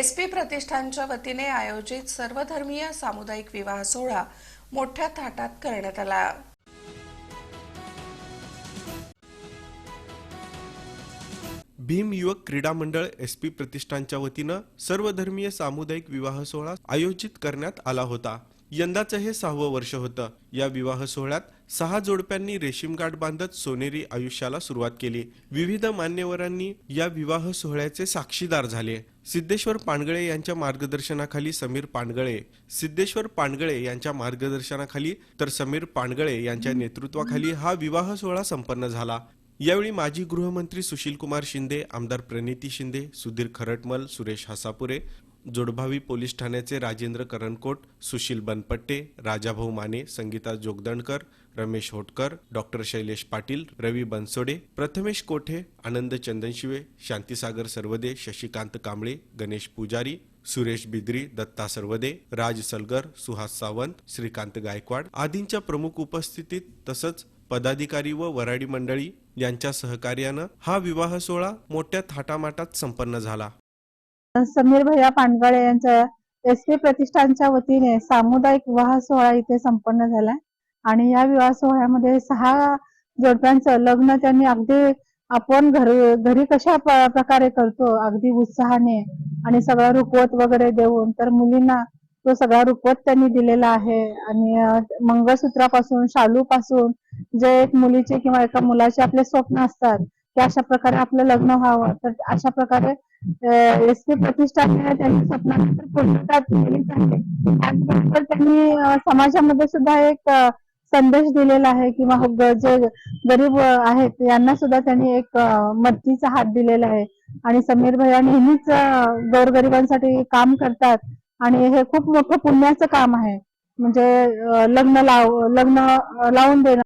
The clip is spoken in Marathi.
एस पी प्रतिष्ठानच्या वतीने आयोजित सर्वधर्मीय सामुदायिक विवाह सोहळा मोठ्या थाटात करण्यात आला. भीम युवक क्रीडा मंडळ एस पी प्रतिष्ठानच्या वतीनं सर्वधर्मीय सामुदायिक विवाह सोहळा आयोजित करण्यात आला होता. यंदाचं हे सहावं वर्ष होतं. या विवाह सोहळ्यात सहा जोडप्यांनी रेशीम गाठ बांधत सोनेरी आयुष्याला सुरुवात केली. विविध मान्यवरांनी या विवाह सोहळ्याचे साक्षीदार झाले. सिद्धेश्वर पानगळे यांच्या मार्गदर्शनाखाली समीर पानगळे. सिद्धेश्वर पानगळे यांच्या मार्गदर्शनाखाली तर समीर पानगळे यांच्या नेतृत्वाखाली हा विवाह सोहळा संपन्न झाला. यावेळी माजी गृहमंत्री सुशील कुमार शिंदे आमदार प्रणिती शिंदे सुधीर खरटमल सुरेश हसापुरे जोडभावी पोलीस ठाण्याचे राजेंद्र करणकोट सुशील बनपट्टे राजाभाऊ माने संगीता जोगदंडकर रमेश होटकर डॉक्टर शैलेश पाटील रवी बनसोडे प्रथमेश कोठे आनंद चंदनशिवे शांतीसागर सर्वदे शशिकांत कांबळे गणेश पुजारी सुरेश बिद्री दत्ता सर्वदे राज सलगर सुहास सावंत श्रीकांत गायकवाड आदींच्या प्रमुख उपस्थितीत तसंच पदाधिकारी व वराडी मंडळी यांच्या सहकार्यानं हा विवाह सोहळा मोठ्या थाटामाटात संपन्न झाला. समीर भैया पानगळे यांच्या एस पी प्रतिष्ठानच्या वतीने सामुदायिक विवाह सोहळा इथे संपन्न झालाय. आणि या विवाह सोहळ्यामध्ये सहा जोडप्यांचं लग्न त्यांनी अगदी आपण घरी घरी कशा प्रकारे करतो अगदी उत्साहाने आणि सगळं रुखवत वगैरे देऊन तर मुलींना तो सगळा रुकवत त्यांनी दिलेला आहे. आणि मंगळसूत्रापासून शालू पासून जे एक मुलीचे किंवा एका मुलाचे आपले स्वप्न असतात की अशा प्रकारे आपलं लग्न व्हावं. तर अशा प्रकारे एस पी प्रतिष्ठानने त्यांच्या स्वप्नानंतर पूर्णता केली जाते. त्याचबरोबर त्यांनी समाजामध्ये सुद्धा एक संदेश दिलेला आहे किंवा जे गरीब आहेत यांना सुद्धा त्यांनी एक मदतीचा हात दिलेला आहे. आणि समीर भैया नेहमीच गोरगरिबांसाठी काम करतात. आणि हे खूप मोठं पुण्याचं काम आहे. म्हणजे लग्न लाव लग्न लावून देणं.